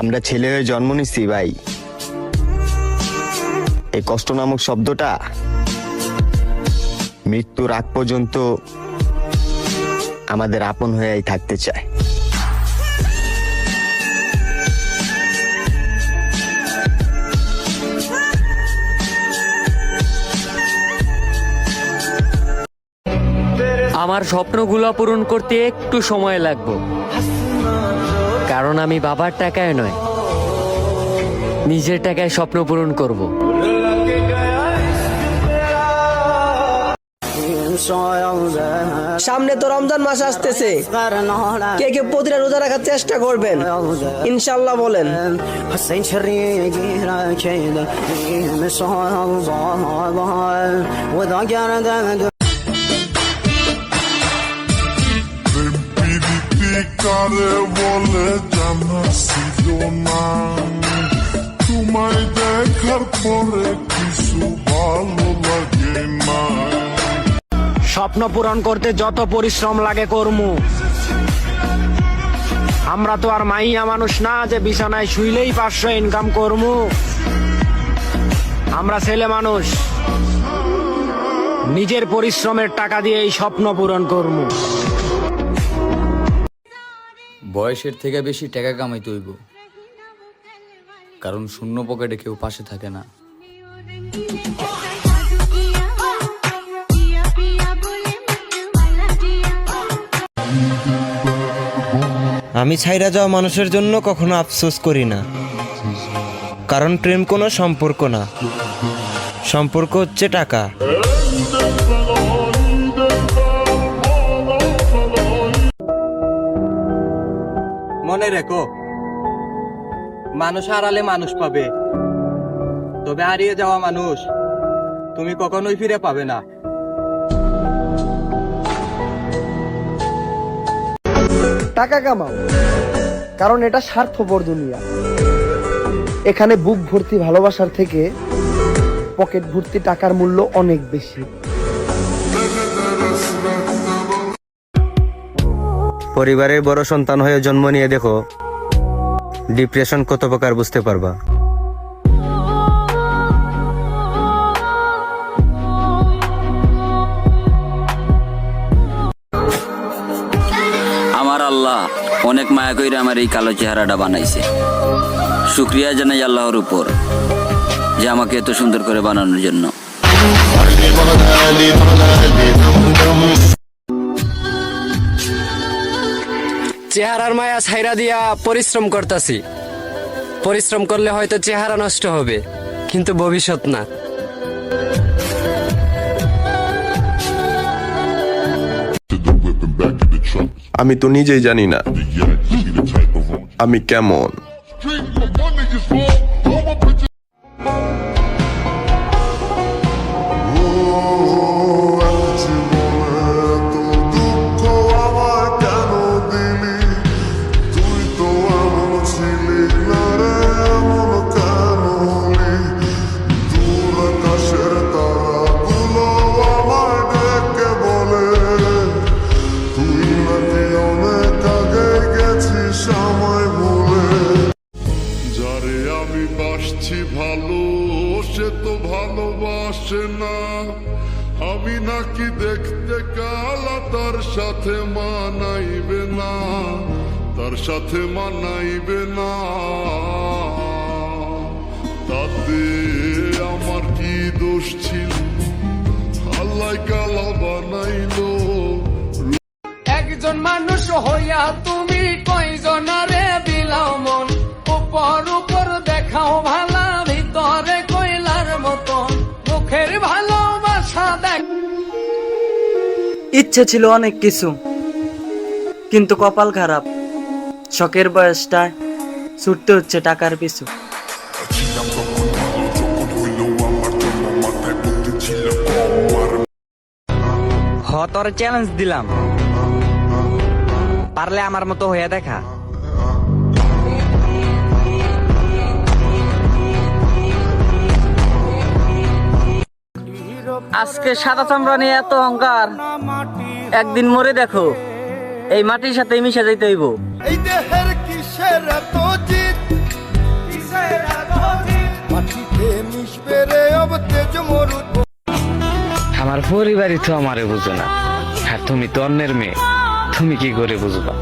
আমরা ছেলে হয়ে জন্ম নিচ্ছি ভাই। এই কষ্ট নামক শব্দটা মৃত্যুর আগ পর্যন্ত আমাদের আপন হয়েই থাকতে চায়। আমার স্বপ্নগুলো পূরণ করতে একটু সময় লাগবে। কারণ আমি বাবার টাকায় নয়। নিজের টাকায় স্বপ্ন পূরণ করব। সামনে তো রমজান মাস আসতেছে। কে কে প্রতিটা রোজা রাখার চেষ্টা করবেন? ইনশাল্লাহ বলেন। কারে বলে জানা ছিল না দেখার পরে কিছু ভালো লাগে না স্বপ্ন পূরণ করতে যত পরিশ্রম লাগে কর্মু। আমরা তো আর মাইয়া মানুষ না যে বিছানায় শুইলেই পাঁচশো ইনকাম করমু। আমরা ছেলে মানুষ। নিজের পরিশ্রমের টাকা দিয়ে এই স্বপ্ন পূরণ করমু। বয়সের থেকে বেশি টাকা কামাইতে হইব কারণ শূন্য পকেটে কেউ পাশে থাকে না। আমি ছাইরা যাওয়া মানুষের জন্য কখনো আফসোস করি না। কারণ প্রেম কোনো সম্পর্ক না। সম্পর্ক হচ্ছে টাকা। মনে রেখো, মানুষ হারালে মানুষ পাবে, তবে হারিয়ে যাওয়া মানুষ তুমি কখনোই ফিরে পাবে না। টাকা কামাও, কারণ এটা স্বার্থপর দুনিয়া। এখানে বুক ভর্তি ভালোবাসার থেকে পকেট ভর্তি টাকার মূল্য অনেক বেশি। পরিবারের বড় সন্তান হয়ে জন্ম নিয়ে দেখো। ডিপ্রেশন কত প্রকার বুঝতে পারবা। আমার আল্লাহ অনেক মায়া কইরা আমার এই কালো চেহারাটা বানাইছে। শুক্রিয়া জানাই আল্লাহর উপর যে আমাকে এত সুন্দর করে বানানোর জন্য। চেহারার মায়া ছাইরা দিয়া পরিশ্রম করতাছি। পরিশ্রম করলে হয়তো চেহারা নষ্ট হবে, কিন্তু ভবিষ্যৎ না। আমি তো নিজেই জানি না, আমি কেমন। আমি বাসছি ভালো, সে তো ভালোবাসে না। আমি নাকি দেখতে কালা, তার সাথে মানাইবে না, তার সাথে মানাইবে না। তাতে আমার কি দোষ ছিল? আল্লাহ কালা বানাইলো। একজন মানুষ হইয়া তুমি কয়জনারে বিলাও মন? উপর উপর দেখাও ইচ্ছে ছিল অনেক কিছু কিন্তু কপাল খারাপ। শখের বয়সটা ছুটতে হচ্ছে টাকার পিছু। হ তোর চ্যালেঞ্জ দিলাম। পারলে আমার মতো হয়ে দেখা। আজকে সাদা চামড়া নিয়ে এত অহংকার। একদিন মরে দেখো এই মাটির সাথে মিশে যাইতে হইব। এই দেহের কিসের এত জিত কিসের এত জিত মাটিতে মিশবে রে মরুত আমার পরিবারই তো আমারে বুঝো না। আর তুমি তো অন্যের মেয়ে। তুমি কি করে বুঝবা?